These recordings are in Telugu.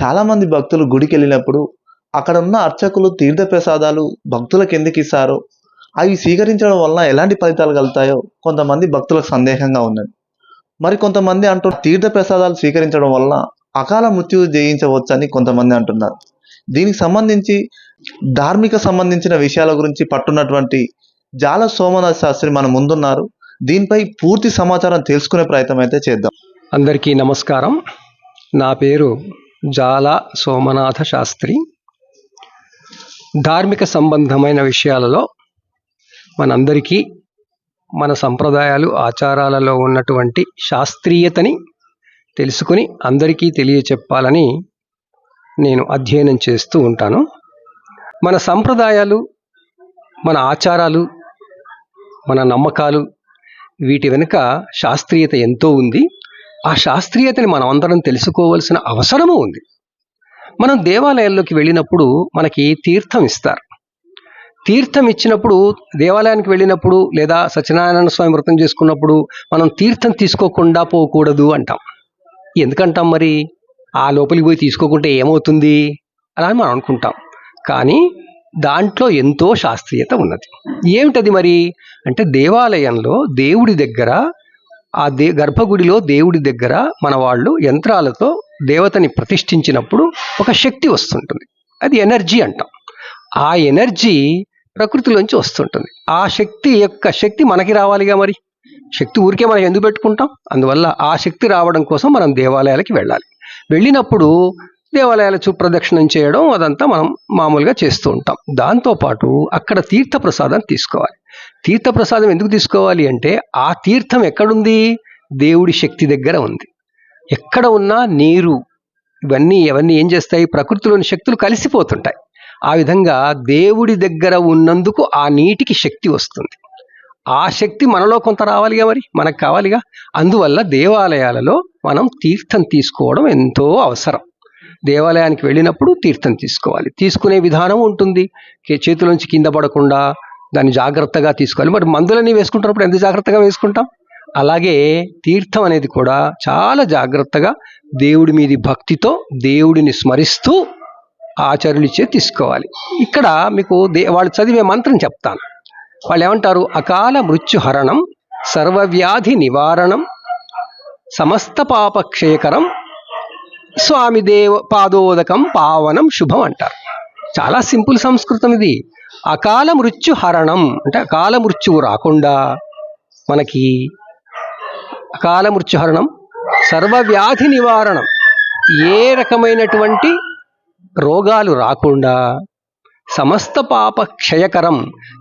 చాలామంది భక్తులు గుడికి వెళ్ళినప్పుడు అక్కడ ఉన్న అర్చకులు తీర్థ ప్రసాదాలు భక్తులకు ఎందుకు ఇస్తారో అవి స్వీకరించడం వలన ఎలాంటి ఫలితాలు కలుగుతాయో కొంతమంది భక్తులకు సందేహంగా ఉన్నది. మరి కొంతమంది అంటూ తీర్థ ప్రసాదాలు స్వీకరించడం వలన అకాల మృత్యువు జయించవచ్చని కొంతమంది అంటున్నారు. దీనికి సంబంధించి ధార్మిక సంబంధించిన విషయాల గురించి పట్టున్నటువంటి జాల సోమనాథ్ శాస్త్రి మన ముందున్నారు. దీనిపై పూర్తి సమాచారం తెలుసుకునే ప్రయత్నం అయితే చేద్దాం. అందరికీ నమస్కారం. నా పేరు జాల సోమనాథ శాస్త్రి. ధార్మిక సంబంధమైన విషయాలలో మనందరికీ మన సంప్రదాయాలు ఆచారాలలో ఉన్నటువంటి శాస్త్రీయతని తెలుసుకుని అందరికీ తెలియచెప్పాలని నేను అధ్యయనం చేస్తూ ఉంటాను. మన సంప్రదాయాలు మన ఆచారాలు మన నమ్మకాలు వీటి వెనుక శాస్త్రీయత ఎంతో ఉంది. ఆ శాస్త్రీయతని మనం అందరం తెలుసుకోవాల్సిన అవసరము ఉంది. మనం దేవాలయాల్లోకి వెళ్ళినప్పుడు మనకి తీర్థం ఇస్తారు. తీర్థం ఇచ్చినప్పుడు దేవాలయానికి వెళ్ళినప్పుడు లేదా సత్యనారాయణ స్వామి వ్రతం చేసుకున్నప్పుడు మనం తీర్థం తీసుకోకుండా పోకూడదు అంటాం. ఎందుకంటాం మరి? ఆ లోపలికి పోయి తీసుకోకుంటే ఏమవుతుంది? అలా అని మనం అనుకుంటాం. కానీ దాంట్లో ఎంతో శాస్త్రీయత ఉన్నది. ఏమిటది మరి? అంటే దేవాలయంలో దేవుడి దగ్గర ఆ దే గర్భగుడిలో దేవుడి దగ్గర మన వాళ్ళు యంత్రాలతో దేవతని ప్రతిష్ఠించినప్పుడు ఒక శక్తి వస్తుంటుంది. అది ఎనర్జీ అంటాం. ఆ ఎనర్జీ ప్రకృతిలోంచి వస్తుంటుంది. ఆ శక్తి యొక్క శక్తి మనకి రావాలిగా మరి? శక్తి ఊరికే మనం ఎందుకు పెట్టుకుంటాం? అందువల్ల ఆ శక్తి రావడం కోసం మనం దేవాలయాలకి వెళ్ళాలి. వెళ్ళినప్పుడు దేవాలయాల ప్రదక్షిణం చేయడం అదంతా మనం మామూలుగా చేస్తూ ఉంటాం. దాంతోపాటు అక్కడ తీర్థ ప్రసాదం తీసుకోవాలి. తీర్థ ప్రసాదం ఎందుకు తీసుకోవాలి అంటే ఆ తీర్థం ఎక్కడుంది? దేవుడి శక్తి దగ్గర ఉంది. ఎక్కడ ఉన్నా నీరు ఇవన్నీ ఇవన్నీ ఏం చేస్తాయి? ప్రకృతిలోని శక్తులు కలిసిపోతుంటాయి. ఆ విధంగా దేవుడి దగ్గర ఉన్నందుకు ఆ నీటికి శక్తి వస్తుంది. ఆ శక్తి మనలో కొంత రావాలిగా మరి? మనకు కావాలిగా? అందువల్ల దేవాలయాలలో మనం తీర్థం తీసుకోవడం ఎంతో అవసరం. దేవాలయానికి వెళ్ళినప్పుడు తీర్థం తీసుకోవాలి. తీసుకునే విధానం ఉంటుంది. చేతిలోంచి కింద పడకుండా దాన్ని జాగ్రత్తగా తీసుకోవాలి. మరి మందులన్నీ వేసుకుంటున్నప్పుడు ఎంత జాగ్రత్తగా వేసుకుంటాం? అలాగే తీర్థం అనేది కూడా చాలా జాగ్రత్తగా దేవుడి మీది భక్తితో దేవుడిని స్మరిస్తూ ఆచార్యులిచ్చే తీసుకోవాలి. ఇక్కడ మీకు దే వాళ్ళు చదివే మంత్రం చెప్తాను. వాళ్ళు ఏమంటారు అకాల మృత్యుహరణం సర్వవ్యాధి నివారణం సమస్త పాపక్షయకరం స్వామి దేవ పాదోదకం పావనం శుభం అంటారు. చాలా సింపుల్ సంస్కృతం ఇది. అకాల మృత్యు హరణం అంటే అకాల మృత్యువు రాకుండా మనకి అకాల మృత్యు హరణం సర్వవ్యాధి నివారణం ఏ రకమైనటువంటి రోగాలు రాకుండా సమస్త పాప క్షయకరం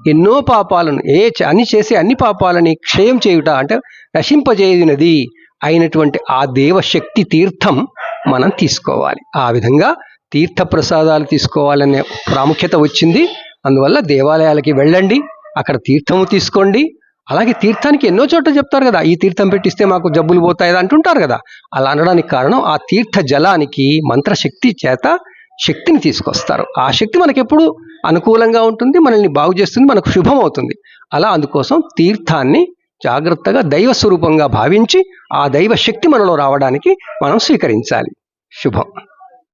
ఎన్నో పాపాలను ఏ చ- అన్ని చేసే అన్ని పాపాలని క్షయం చేయుట అంటే నశింపజేయునది అయినటువంటి ఆ దేవశక్తి తీర్థం మనం తీసుకోవాలి. ఆ విధంగా తీర్థ ప్రసాదాలు తీసుకోవాలనే ప్రాముఖ్యత వచ్చింది. అందువల్ల దేవాలయాలకి వెళ్ళండి అక్కడ తీర్థము తీసుకోండి. అలాగే తీర్థానికి ఎన్నో చోట్ల చెప్తారు కదా ఈ తీర్థం పెట్టిస్తే మాకు జబ్బులు పోతాయి అంటుంటారు కదా. అలా అనడానికి కారణం ఆ తీర్థ జలానికి మంత్రశక్తి చేత శక్తిని తీసుకొస్తారు. ఆ శక్తి మనకెప్పుడు అనుకూలంగా ఉంటుంది మనల్ని బాగు చేస్తుంది మనకు శుభం అవుతుంది అలా అందుకోసం తీర్థాన్ని జాగ్రత్తగా దైవ స్వరూపంగా భావించి ఆ దైవ శక్తి మనలో రావడానికి మనం స్వీకరించాలి. శుభం.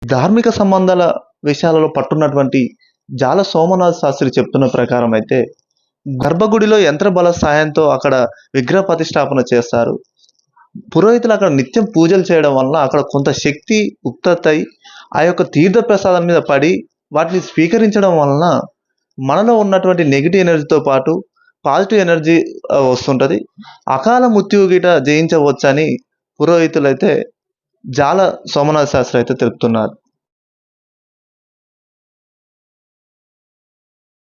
ధార్మిక సంబంధాల విషయాలలో పట్టున్నటువంటి జాల సోమనాథ్ శాస్త్రి చెప్తున్న ప్రకారం అయితే గర్భగుడిలో యంత్ర బల సాయంతో అక్కడ విగ్రహ ప్రతిష్టాపన చేస్తారు. పురోహితులు అక్కడ నిత్యం పూజలు చేయడం వల్ల అక్కడ కొంత శక్తి ఉత్పత్తి ఆ యొక్క తీర్థ ప్రసాదం మీద పడి వాటిని స్వీకరించడం వలన మనలో ఉన్నటువంటి నెగిటివ్ ఎనర్జీతో పాటు పాజిటివ్ ఎనర్జీ వస్తుంటుంది. అకాల మృత్యువు గిట జయించవచ్చని పురోహితులైతే జాల సోమనాథ్ శాస్త్రి అయితే తెలుపుతున్నారు.